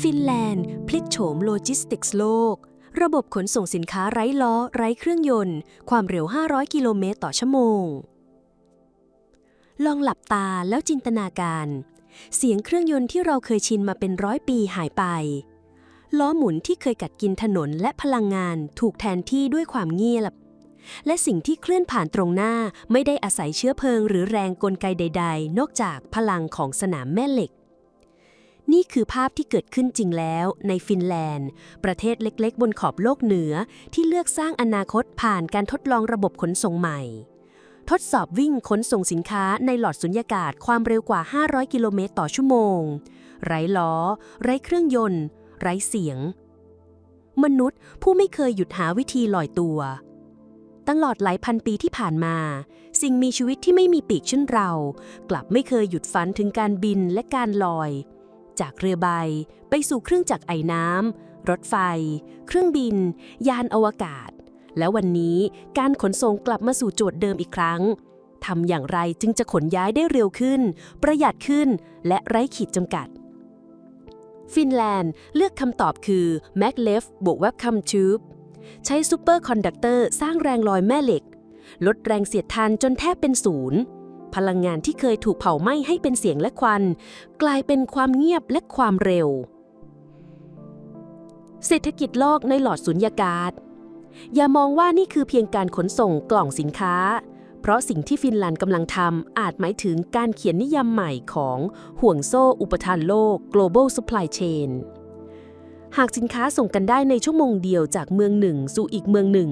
ฟินแลนด์ พลิกโฉมโลจิสติกส์โลก ระบบขนส่งสินค้าไร้ล้อ ไร้เครื่องยนต์ ความเร็ว 500 กิโลเมตรต่อชั่วโมง ลองหลับตาแล้วจินตนาการ เสียงเครื่องยนต์ที่เราเคยชินมาเป็นร้อยปีหายไป ล้อหมุนที่เคยกัดกินถนนและพลังงานถูกแทนที่ด้วยความเงียบ และสิ่งที่เคลื่อนผ่านตรงหน้าไม่ได้อาศัยเชื้อเพลิง หรือแรงกลไกใด ๆ นอกจากพลังของสนามแม่เหล็ก นี่คือภาพที่เกิดขึ้นจริงแล้วในฟินแลนด์ ประเทศเล็กๆ บนขอบโลกเหนือที่เลือกสร้างอนาคตผ่านการทดลองระบบขนส่งใหม่ ทดสอบวิ่งขนส่งสินค้าในหลอดสุญญากาศความเร็วกว่า 500 กิโลเมตรต่อชั่วโมง ไร้ล้อ ไร้เครื่องยนต์ ไร้เสียง มนุษย์ผู้ไม่เคยหยุดหาวิธีลอยตัวตลอดหลายพันปีที่ผ่านมา สิ่งมีชีวิตที่ไม่มีปีกเช่นเรา กลับไม่เคยหยุดฝันถึงการบินและการลอย จากเรือใบ ไปสู่เครื่องจักรไอน้ำรถไฟ เครื่องบิน ยานอวกาศ และวันนี้การขนส่งกลับมาสู่โจทย์เดิมอีกครั้งทำอย่างไรจึงจะขนย้ายได้เร็วขึ้น ประหยัดขึ้น และไร้ขีดจำกัด ฟินแลนด์เลือกคำตอบคือ maglev บวก Welcome Tube ใช้ซูเปอร์คอนดักเตอร์สร้างแรงลอยแม่เหล็ก ลดแรงเสียดทานจนแทบเป็นศูนย์ พลังงานที่เคยถูกเผาไหม้ให้เป็นเสียงและควัน กลายเป็นความเงียบและความเร็ว เศรษฐกิจโลกในหลอดสุญญากาศ อย่ามองว่านี่คือเพียงการขนส่งกล่องสินค้า เพราะสิ่งที่ฟินแลนด์กำลังทำอาจหมายถึงการเขียนนิยามใหม่ของห่วงโซ่อุปทานโลก global supply chain หากสินค้าส่งกันได้ในชั่วโมงเดียวจากเมืองหนึ่งสู่อีกเมืองหนึ่ง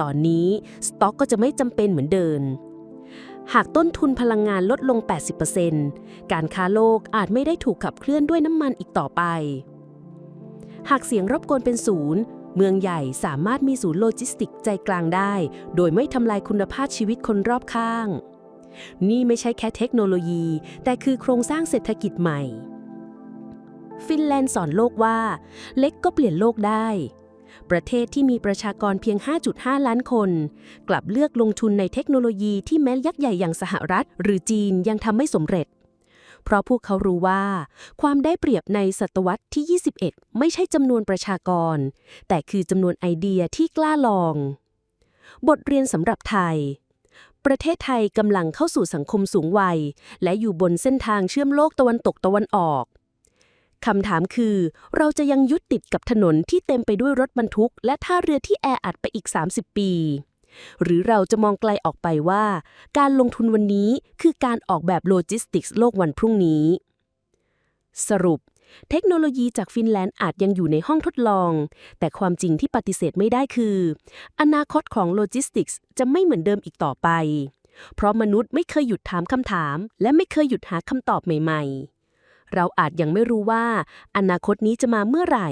ตอนนี้สต็อกก็จะไม่จำเป็นเหมือนเดิม หากต้นทุนพลังงานลดลง 80%การค้าโลกอาจไม่ได้ถูกขับเคลื่อนด้วยน้ำมันอีกต่อไป หากเสียงรบกวนเป็นศูนย์ เมืองใหญ่สามารถมีศูนย์โลจิสติกใจกลางได้ โดยไม่ทำลายคุณภาพชีวิตคนรอบข้าง นี่ไม่ใช่แค่เทคโนโลยี แต่คือโครงสร้างเศรษฐกิจใหม่ ฟินแลนด์สอนโลกว่า เล็กก็เปลี่ยนโลกได้ ประเทศที่มีประชากรเพียง 5.5 ล้านคน กลับเลือกลงทุนในเทคโนโลยีที่แม้ยักษ์ใหญ่อย่างสหรัฐ หรือจีนยังทำไม่สำเร็จ เพราะพวกเขารู้ว่า ความได้เปรียบในศตวรรษที่ 21 ไม่ใช่จำนวนประชากร แต่คือจำนวนไอเดียที่กล้าลอง บทเรียนสำหรับไทยประเทศไทยกำลังเข้าสู่สังคมสูงวัย และอยู่บนเส้นทางเชื่อมโลกตะวันตกตะวันออก คำถามคือ เราจะยังยึดติดกับถนนที่เต็มไปด้วยรถบรรทุก และท่าเรือที่แออัดไปอีก 30 ปี หรือเราจะมองไกลออกไปว่า การลงทุนวันนี้คือการออกแบบโลจิสติกส์โลกวันพรุ่งนี้ สรุป เทคโนโลยีจากฟินแลนด์อาจยังอยู่ในห้องทดลอง แต่ความจริงที่ปฏิเสธไม่ได้คือ อนาคตของโลจิสติกส์จะไม่เหมือนเดิมอีกต่อไป เพราะมนุษย์ไม่เคยหยุดถามคำถาม และไม่เคยหยุดหาคำตอบใหม่ ๆ เราอาจยังไม่รู้ว่า อนาคตนี้จะมาเมื่อไหร่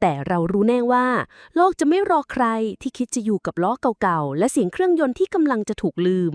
แต่เรารู้แน่ว่า โลกจะไม่รอใครที่คิดจะอยู่กับล้อเก่าๆ และเสียงเครื่องยนต์ที่กำลังจะถูกลืม